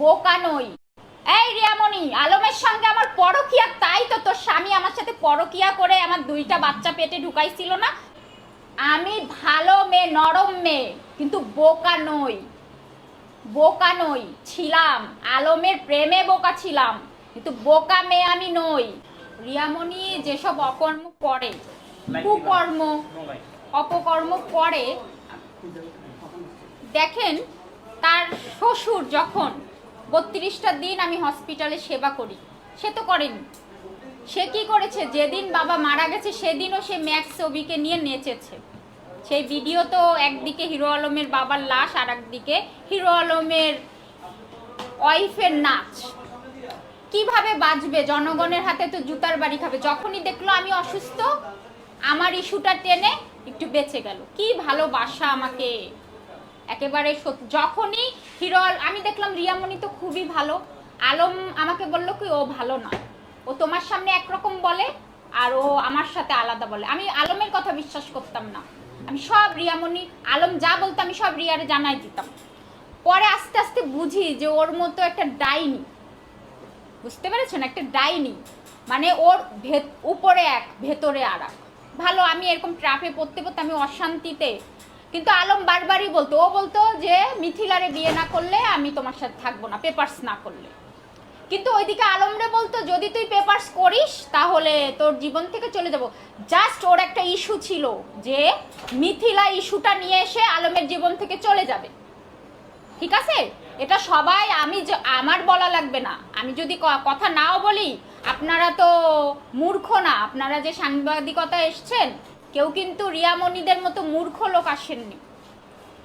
বোকা নই। এই রিয়ামণি আলমের সঙ্গে আমার পরকিয়া তাই তো তোর স্বামী আমার সাথে পরকিয়া করে আমার দুইটা বাচ্চা পেটে ঢুকাইছিল না? আমি ভালো মেয়ে নরম মেয়ে কিন্তু বোকা নই। বোকা নই ছিলাম। আলমের প্রেমে বোকা ছিলাম কিন্তু বোকা মেয়ে আমি নই। রিয়ামণি যেসব অকর্ম করে কুকর্ম অপকর্ম করে দেখেন তার শ্বশুর যখন বত্রিশটা দিন আমি হসপিটালে সেবা করি। সে তো করেনি। সে কি করেছে? যেদিন বাবা মারা গেছে, সেদিনও সে ম্যাক্স ছবিকে নিয়ে নেচেছে। সেই ভিডিও তো একদিকে হিরো আলমের বাবার লাশ আর একদিকে হিরো আলমের ওয়াইফের নাচ। কীভাবে বাঁচবে? জনগণের হাতে তো জুতার বাড়ি খাবে। যখনই দেখল আমি অসুস্থ, আমার ইস্যুটা টেনে একটু বেঁচে গেল। কি ভালোবাসা আমাকে। একেবারে যখনই হিরো আমি দেখলাম রিয়ামণি তো খুবই ভালো। আলম আমাকে বলল কি, ও ভালো না ও তোমার সামনে একরকম বলে আর ও আমার সাথে আলাদা বলে। আমি আলমের কথা বিশ্বাস করতাম না। আমি সব রিয়ামণি, আলম যা বলতো আমি সব রিয়ারে জানাই দিতাম। পরে আস্তে আস্তে বুঝি যে ওর মতো একটা ডাইনি। বুঝতে পেরেছেন? একটা ডাইনি। মানে ওর ভেত উপরে এক, ভেতরে আর ভালো, আমি এরকম ট্রাফে পড়তে পড়তে আমি অশান্তিতে কিন্তু আলম বারবারই বলতো, ও বলতো যে মিথিলারে বিয়ে না করলে আমি তোমার সাথে থাকব না পেপার্স না করলে। কিন্তু ওইদিকে আলমরে বলতো, যদি তুই পেপার্স করিস, তাহলে তোর জীবন থেকে চলে যাব। জাস্ট ওর একটা ইস্যু ছিল যে মিথিলা ইস্যুটা নিয়ে এসে আলমের জীবন থেকে চলে যাবে। ঠিক আছে? এটা সবাই, আমি আমার বলা লাগবে না। আমি যদি কথা নাও বলি, আপনারা তো মূর্খ না, আপনারা যে সাংবাদিকতা এসছেন কেউ কিন্তু রিয়ামণিদের মতো মূর্খ লোক আসেননি।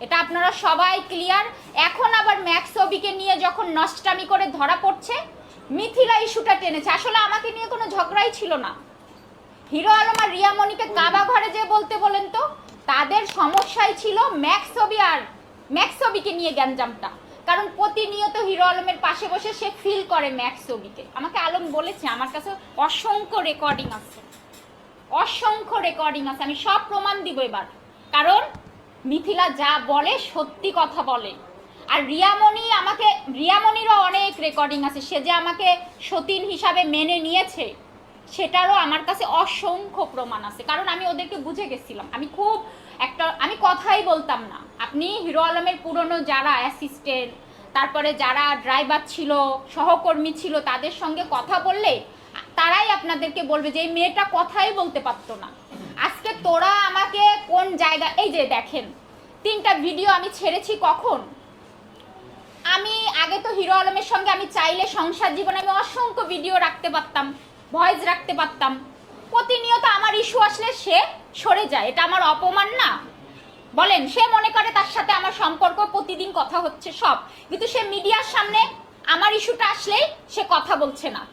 এটা আপনারা সবাই ক্লিয়ার এখন আবার ম্যাক্স ছবিকে নিয়ে যখন নষ্টামি করে ধরা পড়ছে, মিথিলা ইস্যুটা টেনেছে। আসলে আমাকে নিয়ে কোনো ঝগড়াই ছিল না। হিরো আলম আর রিয়ামণিকে কাবা ঘরে যে বলতে বলেন তো, তাদের সমস্যাই ছিল ম্যাক্স ছবি আর ম্যাক্স ছবিকে নিয়ে গ্যাঞ্জামটা। কারণ প্রতিনিয়ত হিরো আলমের পাশে বসে সে ফিল করে ম্যাক্স ছবিকে আমাকে আলম বলেছে, আমার কাছে অসংখ্য রেকর্ডিং আছে। অসংখ্য রেকর্ডিং আছে, আমি সব প্রমাণ দিব এবার। কারণ মিথিলা যা বলে সত্যি কথা বলে। আর রিয়ামণি আমাকে, রিয়ামণিরও অনেক রেকর্ডিং আছে, সে যে আমাকে সতীন হিসাবে মেনে নিয়েছে, সেটারও আমার কাছে অসংখ্য প্রমাণ আছে। কারণ আমি ওদেরকে বুঝে গেছিলাম। আমি খুব একটা, আমি কথাই বলতাম না। আপনি হিরো আলমের পুরনো যারা অ্যাসিস্ট্যান্ট তারপরে যারা ড্রাইভার ছিল, সহকর্মী ছিল, তাদের সঙ্গে কথা বললে তারাই আপনাদেরকে বলবে যে এই মেয়েটা কথাই বলতে পারতো না। আজকে তোরা আমাকে কোন জায়গা, এই যে দেখেন, তিনটা ভিডিও আমি ছেড়েছি কখন? আমি, আগে তো হিরো আলমের সঙ্গে আমি চাইলে সংসার জীবনে আমি অসংখ্য ভিডিও রাখতে পারতাম ভয়েস রাখতে পারতাম। প্রতিনিয়ত আমার ইস্যু আসলে সে সরে যায়, এটা আমার অপমান না। বলেন, সে মনে করে তার সাথে আমার সম্পর্ক, প্রতিদিন কথা হচ্ছে সব। কিন্তু সে মিডিয়ার সামনে আমার ইস্যুটা আসলেই সে কথা বলছে না।